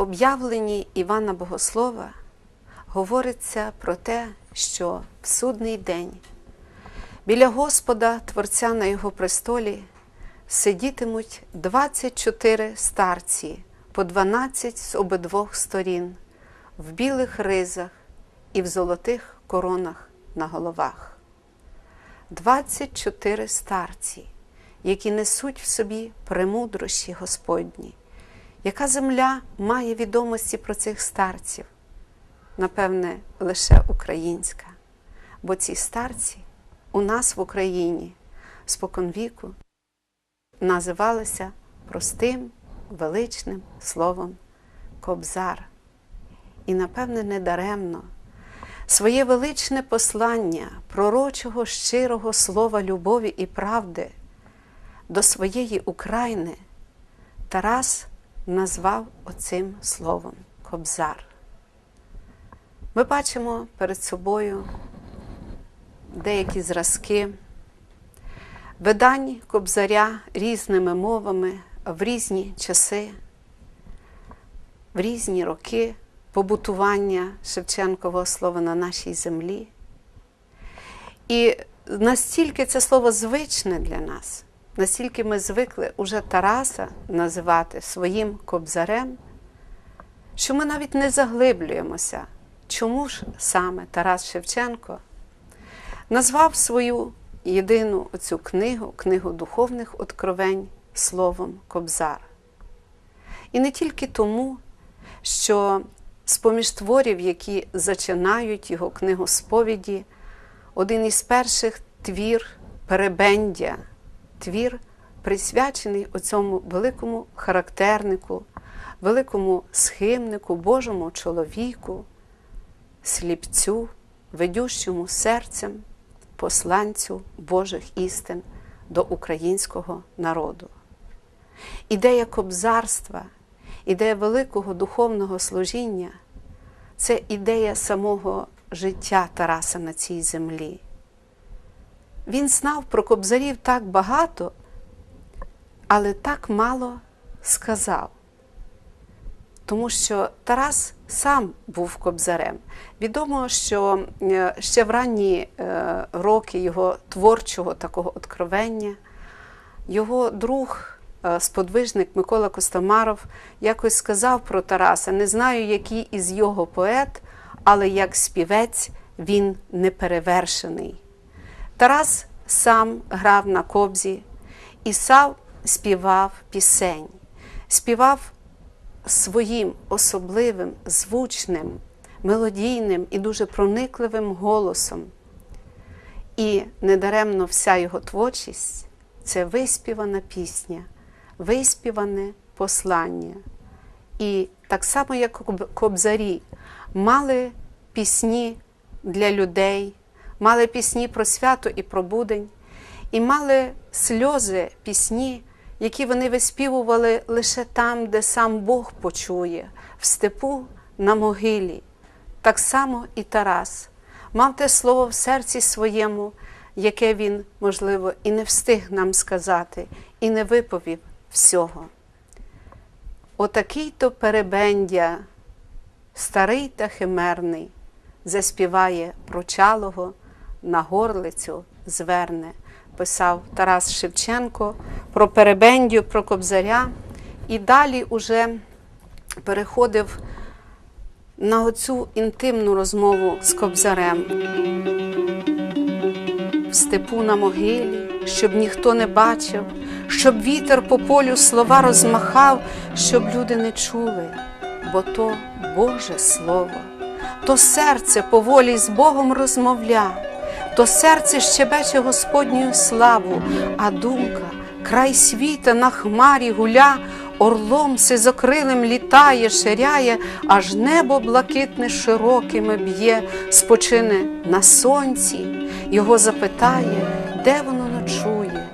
об'явленні Івана Богослова говориться про те, що в судний день біля Господа, Творця на його престолі, сидітимуть 24 старці по 12 з обидвох сторін, в білих ризах і в золотих коронах на головах. 24 старці, які несуть в собі премудрощі Господні. Яка земля має відомості про цих старців? Напевне, лише українська, бо ці старці у нас в Україні споконвіку називалися простим величним словом Кобзар. І, напевне, недаремно своє величне послання пророчого щирого слова любові і правди до своєї України Тарас назвав оцим словом Кобзар. Ми бачимо перед собою деякі зразки видань кобзаря різними мовами в різні часи, в різні роки побутування Шевченкового слова на нашій землі. І настільки це слово звичне для нас, настільки ми звикли уже Тараса називати своїм кобзарем, що ми навіть не заглиблюємося, чому ж саме Тарас Шевченко назвав свою єдину оцю книгу, книгу духовних откровень словом Кобзар. І не тільки тому, що з-поміж творів, які зачинають його книгу сповіді, один із перших твір перебендя, твір, присвячений оцьому великому характернику, великому схимнику, Божому чоловіку, сліпцю, ведющому серцем, посланцю Божих істин до українського народу. Ідея кобзарства, ідея великого духовного служіння це ідея самого життя Тараса на цій землі. Він знав про кобзарів так багато, але так мало сказав. Тому що Тарас сам був кобзарем. Відомо, що е, ще в ранні е, роки його творчого такого откровення, його друг, е, сподвижник Микола Костомаров, якось сказав про Тараса: не знаю, який із його поет, але як співець він неперевершений. Тарас сам грав на кобзі і сам співав пісень, співав своїм особливим, звучним, мелодійним і дуже проникливим голосом. І недаремно вся його творчість це виспівана пісня, виспіване послання. І так само, як кобзарі, мали пісні для людей, мали пісні про свято і про будень, і мали сльози пісні які вони виспівували лише там, де сам Бог почує, в степу на могилі. Так само і Тарас мав те слово в серці своєму, яке він, можливо, і не встиг нам сказати, і не виповів всього. Отакий то перебендя, старий та химерний, заспіває прочалого на горлицю зверне писав Тарас Шевченко про Перебендю, про Кобзаря, і далі уже переходив на оцю інтимну розмову з Кобзарем. В степу на могилі, щоб ніхто не бачив, щоб вітер по полю слова розмахав, щоб люди не чули, бо то Боже Слово, то серце поволі з Богом розмовля то серце щебече Господню славу, а думка, край світа на хмарі гуля, орлом сизокрилим літає, ширяє, аж небо блакитне широкими б'є, спочине на сонці, його запитає, де воно ночує.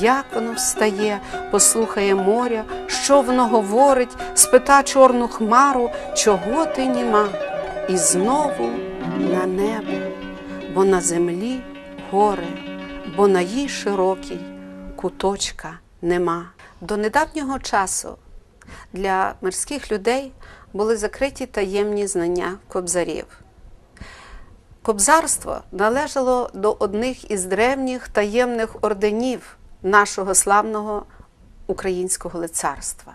Як воно встає, послухає моря, що воно говорить, спита чорну хмару, чого ти німа, і знову на небо бо на землі горе, бо на їй широкій куточка нема. До недавнього часу для мирських людей були закриті таємні знання кобзарів. Кобзарство належало до одних із древніх таємних орденів нашого славного українського лицарства.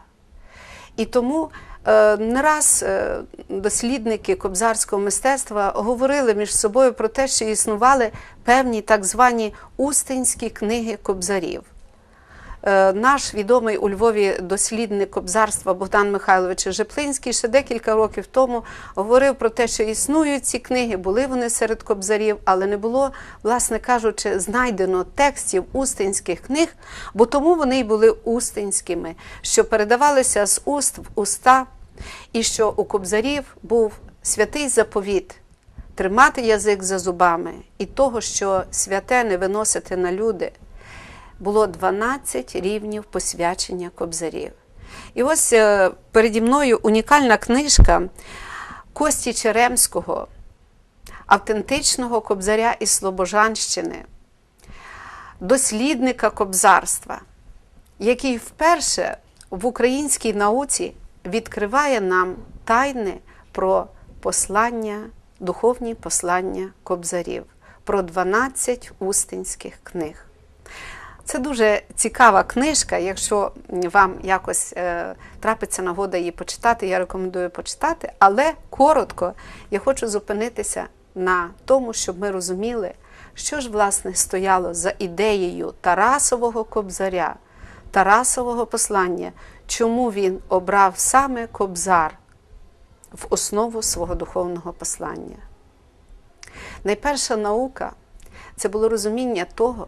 І тому не раз е, дослідники кобзарського мистецтва говорили між собою про те, що існували певні так звані устинські книги кобзарів. Е, Наш відомий у Львові дослідник кобзарства Богдан Михайлович Жеплинський ще декілька років тому говорив про те, що існують ці книги, були вони серед кобзарів, але не було, власне кажучи, знайдено текстів устинських книг, бо тому вони й були устинськими, що передавалися з уст в уста, і що у кобзарів був святий заповіт тримати язик за зубами і того, що святе не виносити на люди було 12 рівнів посвячення кобзарів. І ось е, переді мною унікальна книжка Кості Черемського, автентичного кобзаря із Слобожанщини, дослідника кобзарства, який вперше в українській науці відкриває нам тайни про послання, духовні послання кобзарів, про 12 устинських книг. Це дуже цікава книжка. Якщо вам якось е, трапиться нагода її почитати, я рекомендую почитати. Але коротко я хочу зупинитися на тому, щоб ми розуміли, що ж власне стояло за ідеєю Тарасового кобзаря, Тарасового послання, чому він обрав саме кобзар в основу свого духовного послання. Найперша наука це було розуміння того,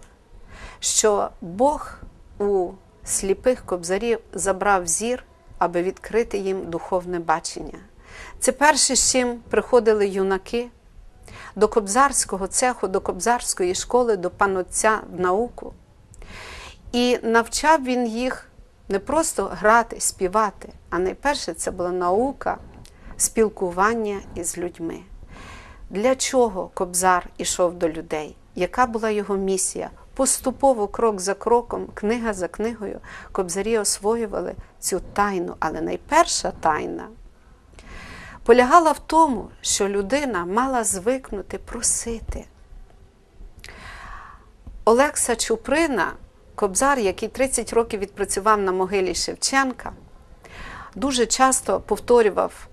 що Бог у сліпих кобзарів забрав зір, аби відкрити їм духовне бачення. Це перше, з чим приходили юнаки до кобзарського цеху, до кобзарської школи, до панотця в науку. І навчав він їх не просто грати, співати, а найперше це була наука спілкування із людьми. Для чого Кобзар ішов до людей? Яка була його місія? Поступово, крок за кроком, книга за книгою, кобзарі освоювали цю тайну. Але найперша тайна полягала в тому, що людина мала звикнути просити. Олекса Чуприна, кобзар, який 30 років відпрацював на могилі Шевченка, дуже часто повторював: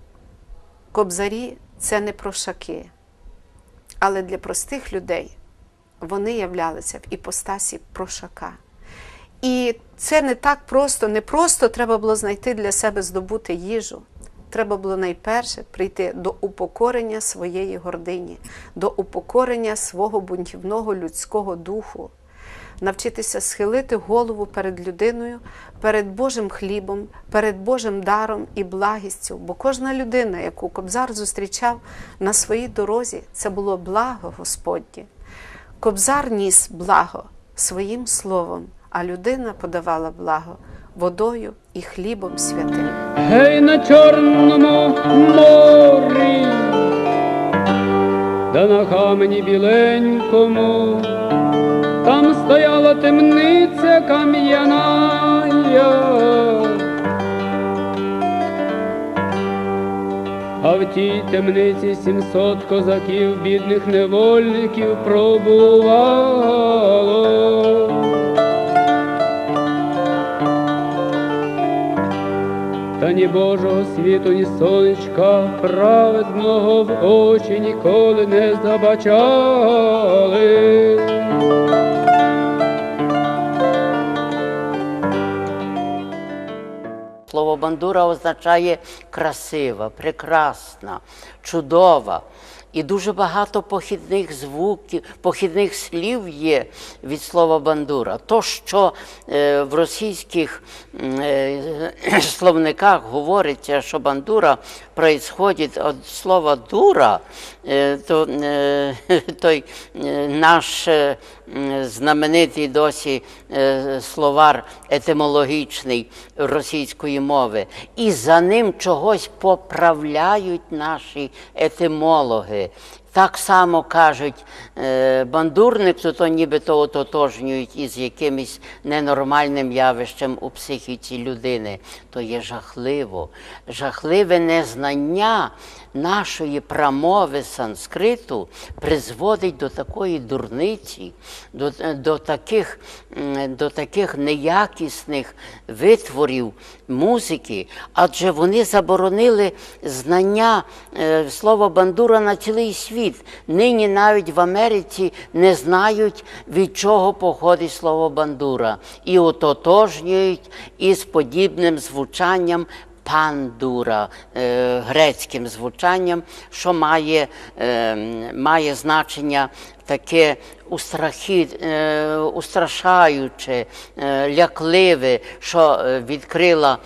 кобзарі це не прошаки, але для простих людей вони являлися в іпостасі прошака. І це не так просто, не просто треба було знайти для себе здобути їжу. Треба було найперше прийти до упокорення своєї гордині, до упокорення свого бунтівного людського духу, навчитися схилити голову перед людиною, перед Божим хлібом, перед Божим даром і благістю. Бо кожна людина, яку Кобзар зустрічав на своїй дорозі, це було благо Господнє. Кобзар ніс благо своїм словом, а людина подавала благо водою і хлібом святим. Гей на чорному морі, да на камені біленькому, там стояла темниця кам'яна. А в тій темниці сімсот козаків, бідних невольників пробувало. Та ні Божого світу, ні сонечка праведного в очі ніколи не забачали. Бандура означає красива, прекрасна, чудова. І дуже багато похідних звуків, похідних слів є від слова бандура. То, що е, в російських е, словниках говориться, що бандура происходить від слова дура, е, то той наш знаменитий досі е, словар етимологічний російської мови. І за ним чогось поправляють наші етимологи. так само кажуть е, бандурник, то, то нібито ототожнюють із якимось ненормальним явищем у психіці людини. То є жахливо. Жахливе незнання нашої прамови санскриту призводить до такої дурниці, до, до, таких, до таких неякісних витворів музики, адже вони заборонили знання е, слова бандура на цілий світ. Нині навіть в Америці не знають, від чого походить слово бандура, і ототожнюють із подібним звучанням пандура е, грецьким звучанням, що має, е, має значення таке е, устрашаюче, е, лякливе, що е, відкрила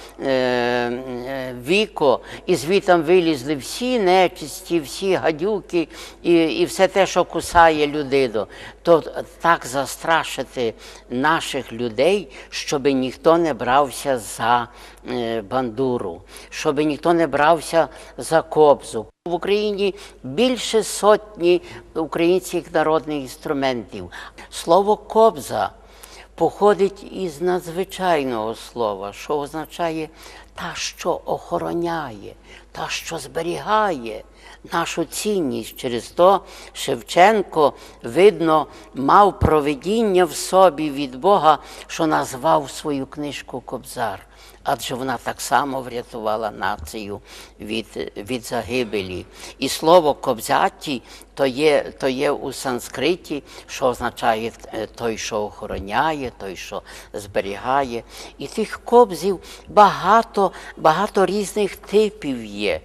віко, і звітам вилізли всі нечисті, всі гадюки і, і все те, що кусає людину. То так застрашити наших людей, щоб ніхто не брався за бандуру, щоб ніхто не брався за кобзу. В Україні більше сотні українських народних інструментів. Слово кобза походить із надзвичайного слова, що означає та, що охороняє, та, що зберігає нашу цінність. Через то Шевченко, видно, мав провидіння в собі від Бога, що назвав свою книжку Кобзар. Адже вона так само врятувала націю від, від загибелі. І слово кобзяті то є, то є у санскриті, що означає е, той, що охороняє, той, що зберігає. І тих кобзів багато, багато різних типів є.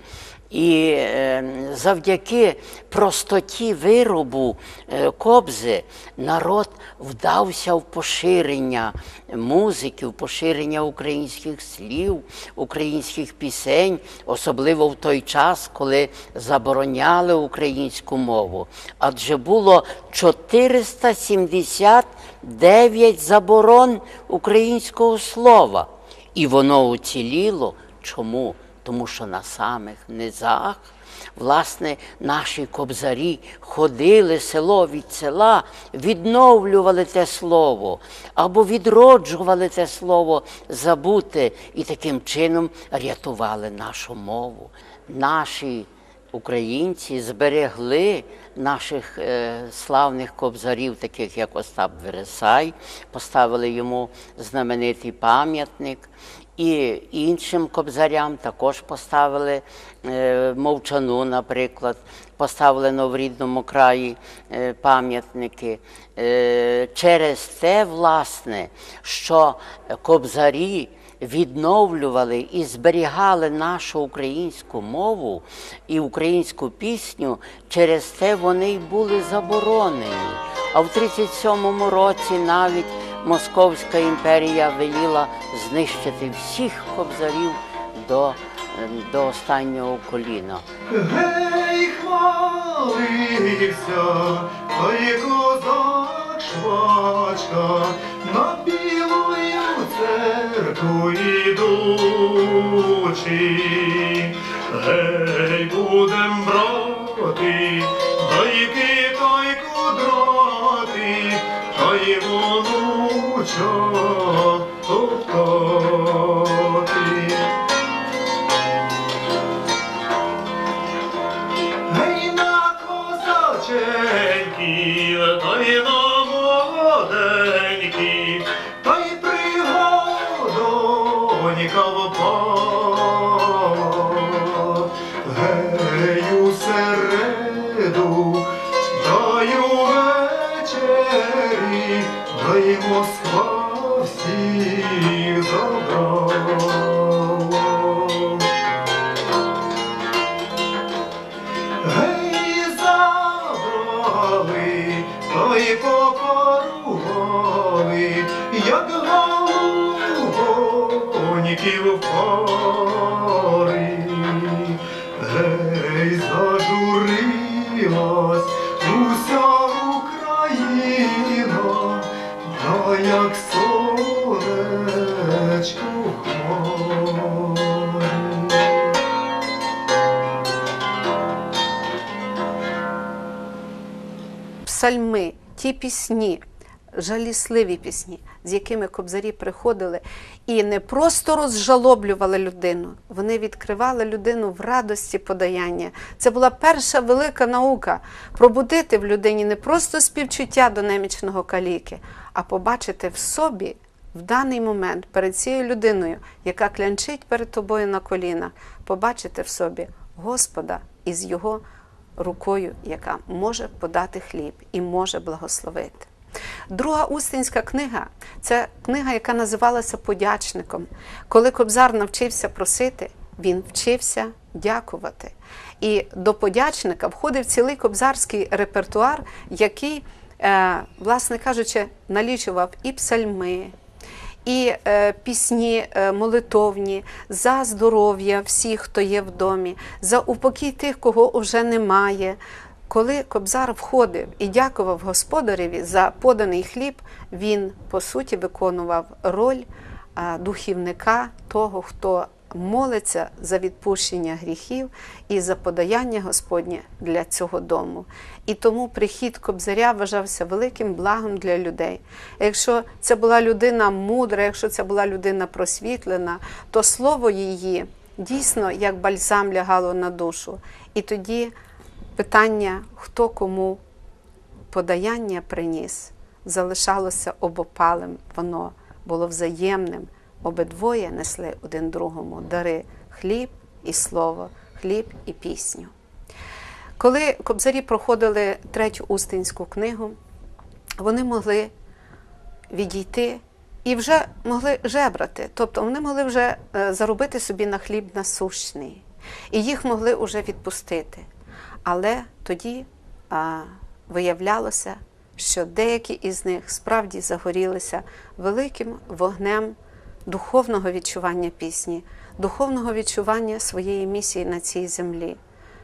І е, завдяки простоті виробу е, кобзи народ вдався в поширення музики, в поширення українських слів, українських пісень, особливо в той час, коли забороняли українську мову. Адже було 479 заборон українського слова, і воно уціліло. Чому? Тому що на самих низах, власне, наші кобзарі ходили село від села, відновлювали те слово або відроджували те слово забуте і таким чином рятували нашу мову. Наші українці зберегли наших е, славних кобзарів, таких як Остап Вересай, поставили йому знаменитий пам'ятник. І іншим кобзарям також поставили е, мовчану, наприклад, поставлено в рідному краї е, пам'ятники. Е, через те, власне, що кобзарі відновлювали і зберігали нашу українську мову і українську пісню, через те вони й були заборонені. А в 37-му році навіть Московська імперія веліла знищити всіх кобзарів до, до останнього коліна. Гей, хвалився, той козак швачка, на білою церкву ідучи. Гей, будем брати, вонуча топтати. Гей на козаченьки, псальми, ті пісні, жалісливі пісні, з якими кобзарі приходили і не просто розжалоблювали людину, вони відкривали людину в радості подаяння. Це була перша велика наука пробудити в людині не просто співчуття до немічного каліки, а побачити в собі в даний момент перед цією людиною, яка клянчить перед тобою на колінах, побачити в собі Господа із його рукою, яка може подати хліб і може благословити. Друга Устинська книга це книга, яка називалася Подячником. Коли Кобзар навчився просити, він вчився дякувати. І до подячника входив цілий кобзарський репертуар, який, е, власне кажучи, налічував і псальми, і е, пісні е, молитовні за здоров'я всіх, хто є в домі, за упокій тих, кого вже немає. Коли Кобзар входив і дякував господареві за поданий хліб, він по суті виконував роль духівника того, хто молиться за відпущення гріхів і за подаяння Господнє для цього дому. І тому прихід Кобзаря вважався великим благом для людей. Якщо це була людина мудра, якщо це була людина просвітлена, то слово її дійсно як бальзам лягало на душу. І тоді питання, хто кому подаяння приніс, залишалося обопалим, воно було взаємним. Обидвоє несли один другому дари хліб і слово, хліб і пісню. Коли кобзарі проходили третю Устинську книгу, вони могли відійти і вже могли жебрати, тобто вони могли вже е, заробити собі на хліб насущний, і їх могли вже відпустити. Але тоді а, виявлялося, що деякі із них справді загорілися великим вогнем духовного відчування пісні, духовного відчування своєї місії на цій землі.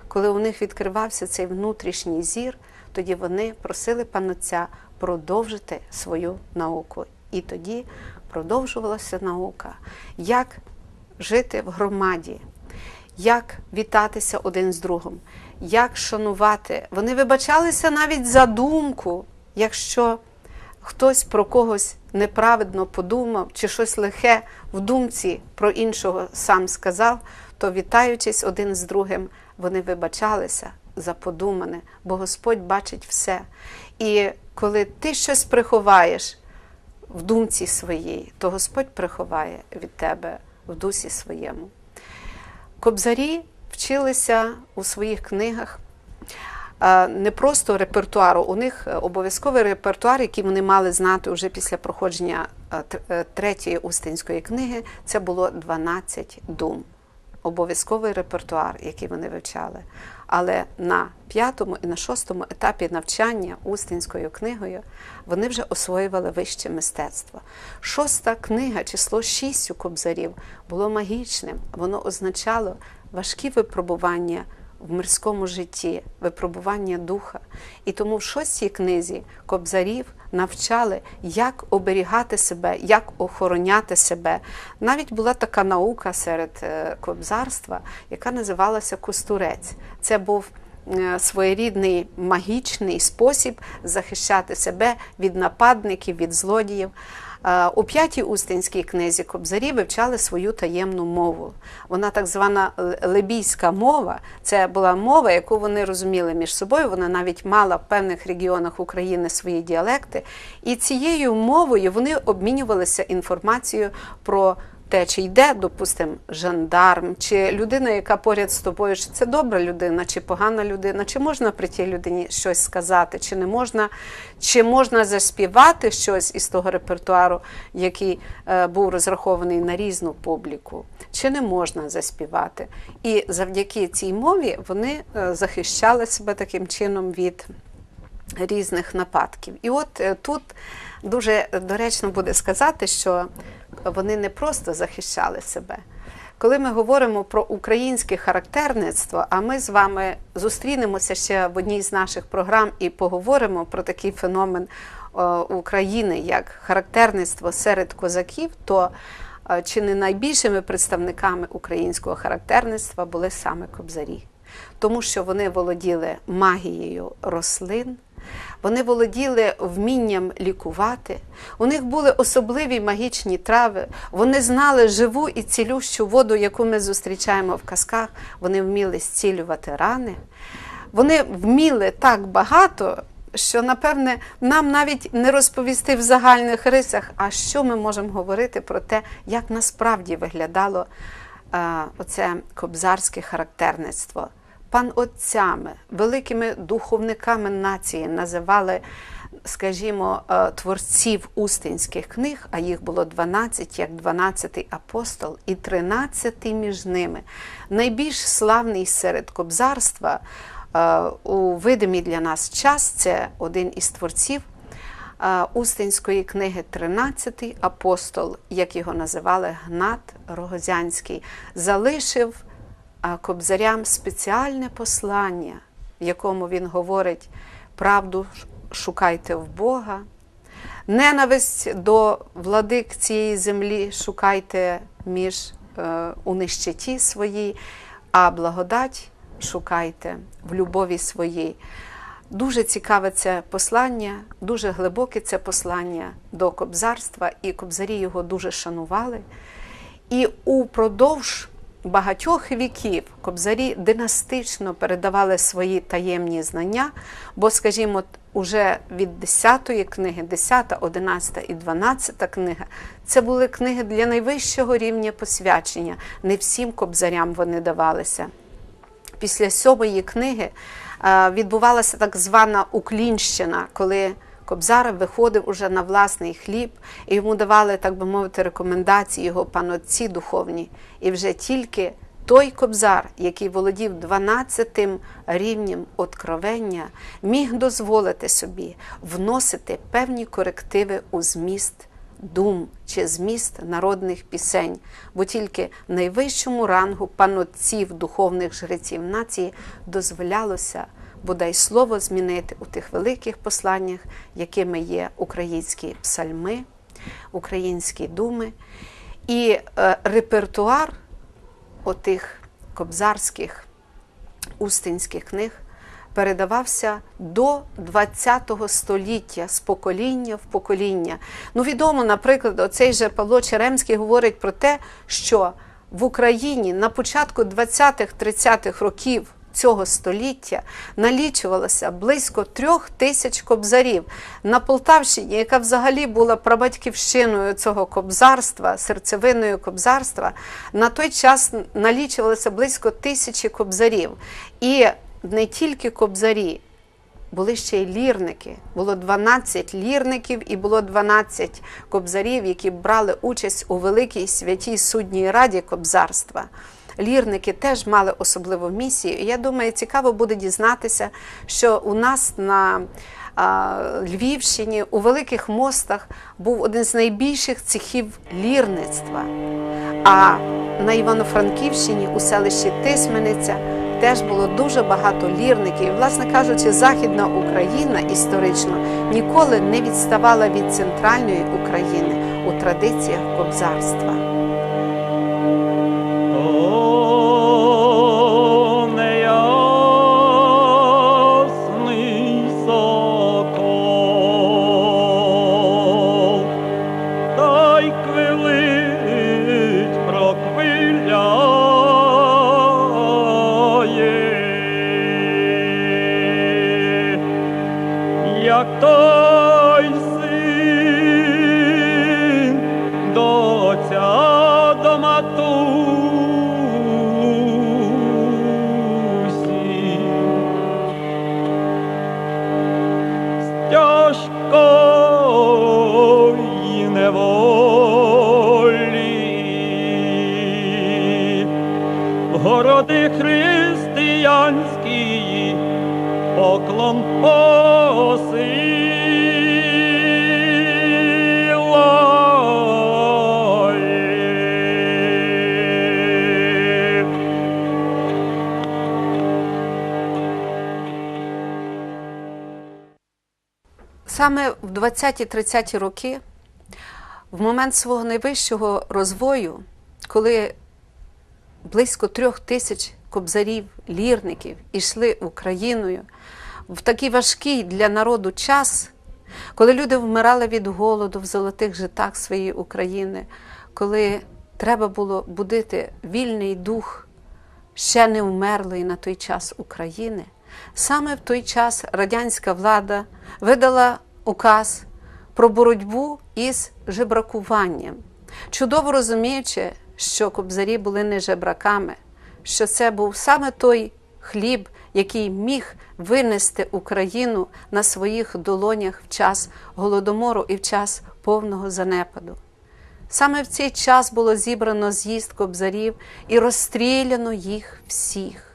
Коли у них відкривався цей внутрішній зір, тоді вони просили панотця продовжити свою науку. І тоді продовжувалася наука, як жити в громаді, як вітатися один з другим, як шанувати. Вони вибачалися навіть за думку, якщо хтось про когось неправедно подумав чи щось лихе в думці про іншого сам сказав, то вітаючись один з другим, вони вибачалися за подумане, бо Господь бачить все. І коли ти щось приховаєш в думці своїй, то Господь приховає від тебе в дусі своєму. Кобзарі вчилися у своїх книгах не просто репертуару, у них обов'язковий репертуар, який вони мали знати вже після проходження е, е, третьої Устинської книги, це було 12 дум. Обов'язковий репертуар, який вони вивчали. Але на п'ятому і на шостому етапі навчання Устинською книгою вони вже освоювали вище мистецтво. Шоста книга, число шість у кобзарів, було магічним. Воно означало важкі випробування в мирському житті, випробування духа. І тому в шостій книзі кобзарів навчали, як оберігати себе, як охороняти себе. Навіть була така наука серед е, кобзарства, яка називалася костурець. Це був е, своєрідний магічний спосіб захищати себе від нападників, від злодіїв. Е, У п'ятій Устинській книзі кобзарі вивчали свою таємну мову. Вона так звана лебійська мова. Це була мова, яку вони розуміли між собою. Вона навіть мала в певних регіонах України свої діалекти. І цією мовою вони обмінювалися інформацією про те, чи йде, допустимо, жандарм, чи людина, яка поряд з тобою, чи це добра людина, чи погана людина, чи можна при тій людині щось сказати, чи не можна, чи можна заспівати щось із того репертуару, який е, був розрахований на різну публіку, чи не можна заспівати. І завдяки цій мові вони е, захищали себе таким чином від різних нападків. І от е, тут дуже доречно буде сказати, що вони не просто захищали себе. Коли ми говоримо про українське характерництво, а ми з вами зустрінемося ще в одній з наших програм і поговоримо про такий феномен е, України, як характерництво серед козаків, то е, чи не найбільшими представниками українського характерництва були саме кобзарі, тому що вони володіли магією рослин, Вони володіли вмінням лікувати. У них були особливі магічні трави. Вони знали живу і цілющу воду, яку ми зустрічаємо в казках. Вони вміли зцілювати рани. Вони вміли так багато, що, напевне, нам навіть не розповісти в загальних рисах, а що ми можемо говорити про те, як насправді виглядало е, оце кобзарське характерництво. Пан отцями, великими духовниками нації називали, скажімо, е, творців устинських книг, а їх було 12, як 12 апостол, і 13 між ними. Найбільш славний серед кобзарства е, у видимий для нас час це один із творців е, Устинської книги 13 апостол, як його називали Гнат Рогозянський, залишив кобзарям спеціальне послання, в якому він говорить: правду шукайте в Бога, ненависть до владик цієї землі шукайте між е, у нищеті своїй, а благодать шукайте в любові своїй. Дуже цікаве це послання, дуже глибоке це послання до кобзарства, і кобзарі його дуже шанували. І упродовж багатьох віків кобзарі династично передавали свої таємні знання, бо, скажімо, уже від 10-ї книги, 10, 11 і 12 книга, це були книги для найвищого рівня посвячення. Не всім кобзарям вони давалися. Після сьомої книги е, відбувалася так звана уклінщина, коли Кобзар виходив уже на власний хліб, і йому давали, так би мовити, рекомендації його панотці духовні. І вже тільки той кобзар, який володів 12-тим рівнем откровення, міг дозволити собі вносити певні корективи у зміст дум чи зміст народних пісень, бо тільки найвищому рангу панотців духовних жреців нації дозволялося бодай слово змінити у тих великих посланнях, якими є українські псальми, українські думи. І е, репертуар отих кобзарських устинських книг передавався до ХХ століття з покоління в покоління. Ну, відомо, наприклад, оцей же Павло Черемський говорить про те, що в Україні на початку 20-30-х років цього століття налічувалося близько трьох тисяч кобзарів. На Полтавщині, яка взагалі була прабатьківщиною цього кобзарства, серцевиною кобзарства, на той час налічувалося близько тисячі кобзарів. І не тільки кобзарі, були ще й лірники. Було 12 лірників і було 12 кобзарів, які брали участь у великій святій судній раді кобзарства. Лірники теж мали особливу місію. Я думаю, цікаво буде дізнатися, що у нас на Львівщині у Великих Мостах був один з найбільших цехів лірництва. А на Івано-Франківщині у селищі Тисмениця теж було дуже багато лірників. І, власне кажучи, Західна Україна історично ніколи не відставала від центральної України у традиціях кобзарства. Саме в 20-30 роки, в момент свого найвищого розвою, коли близько трьох тисяч кобзарів, лірників ішли Україною, в такий важкий для народу час, коли люди вмирали від голоду в золотих житах своєї України, коли треба було будити вільний дух ще не вмерлої на той час України, саме в той час радянська влада видала указ про боротьбу із жебракуванням, чудово розуміючи, що кобзарі були не жебраками, що це був саме той хліб, який міг винести Україну на своїх долонях в час голодомору і в час повного занепаду. Саме в цей час було зібрано з'їзд кобзарів і розстріляно їх всіх.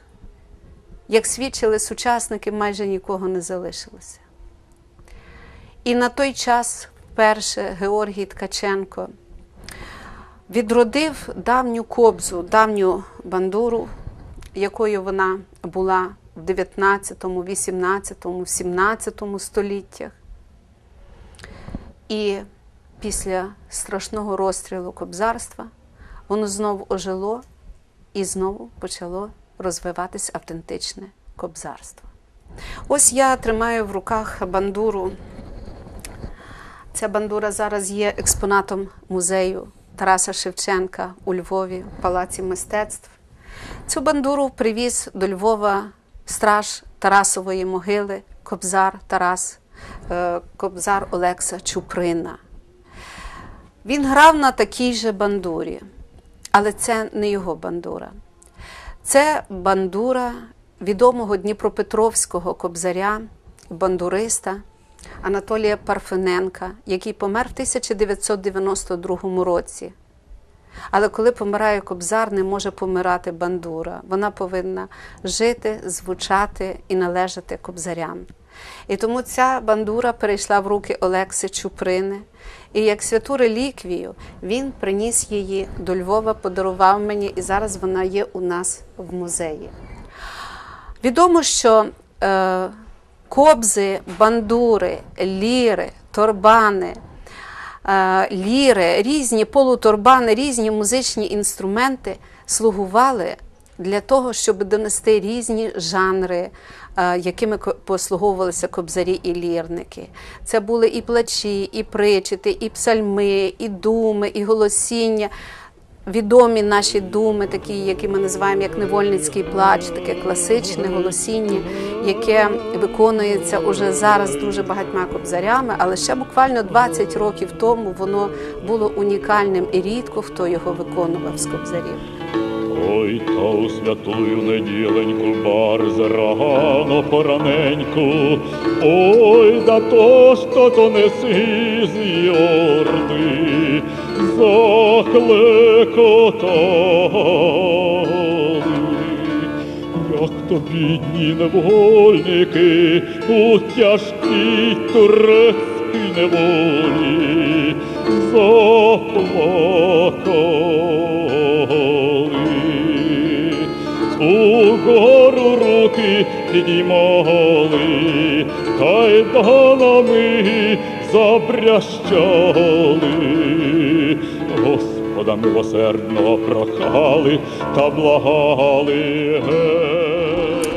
Як свідчили сучасники, майже нікого не залишилося. І на той час вперше Георгій Ткаченко відродив давню кобзу, давню бандуру, якою вона була в 19, 18, 17 століттях. І після страшного розстрілу кобзарства воно знову ожило і знову почало розвиватись автентичне кобзарство. Ось я тримаю в руках бандуру. Ця бандура зараз є експонатом музею Тараса Шевченка у Львові, в Палаці мистецтв. Цю бандуру привіз до Львова страж Тарасової могили, кобзар Тарас, е, кобзар Олекса Чуприна. Він грав на такій же бандурі, але це не його бандура. Це бандура відомого Дніпропетровського кобзаря, бандуриста Анатолія Парфененка, який помер в 1992 році. Але коли помирає кобзар, не може помирати бандура. Вона повинна жити, звучати і належати кобзарям. І тому ця бандура перейшла в руки Олекси Чуприни. І як святу реліквію він приніс її до Львова, подарував мені, і зараз вона є у нас в музеї. Відомо, що е, кобзи, бандури, ліри, торбани, е, ліри, різні полуторбани, різні музичні інструменти слугували для того, щоб донести різні жанри, е, якими послуговувалися кобзарі і лірники. Це були і плачі, і причити, і псальми, і думи, і голосіння. Відомі наші думи, такі, які ми називаємо як невольницький плач, таке класичне голосіння, яке виконується уже зараз дуже багатьма кобзарями, але ще буквально 20 років тому воно було унікальним і рідко хто його виконував з кобзарів. Ой, та у святую неділеньку бар зарано пораненьку, ой, да то то то неси з Йорди, захлекотали. Як то бідні невольники у тяжкій турецькій неволі заплакали. Угору руки підіймали, кайданами забрящали. Господа милосердного прохали та благали.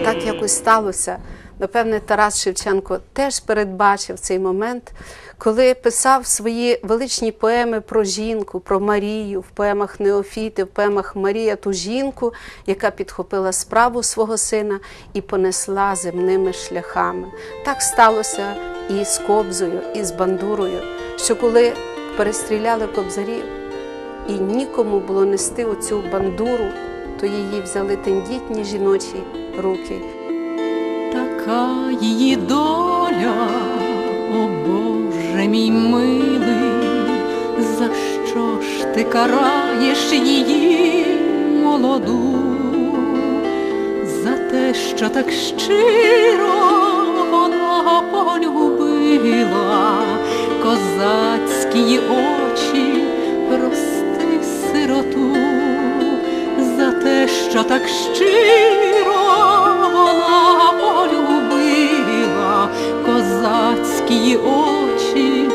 Так якось сталося. Напевне, Тарас Шевченко теж передбачив цей момент, коли писав свої величні поеми про жінку, про Марію в поемах Неофіти, в поемах Марія, ту жінку, яка підхопила справу свого сина і понесла земними шляхами. Так сталося і з кобзою, і з бандурою, що коли перестріляли кобзарів, і нікому було нести оцю бандуру, то її взяли тендітні жіночі руки. Така її доля, о Боже мій милий, за що ж ти караєш її молоду? За те, що так щиро вона полюбила козацькі очі, прости сироту, за те, що так щиро козацькі очі.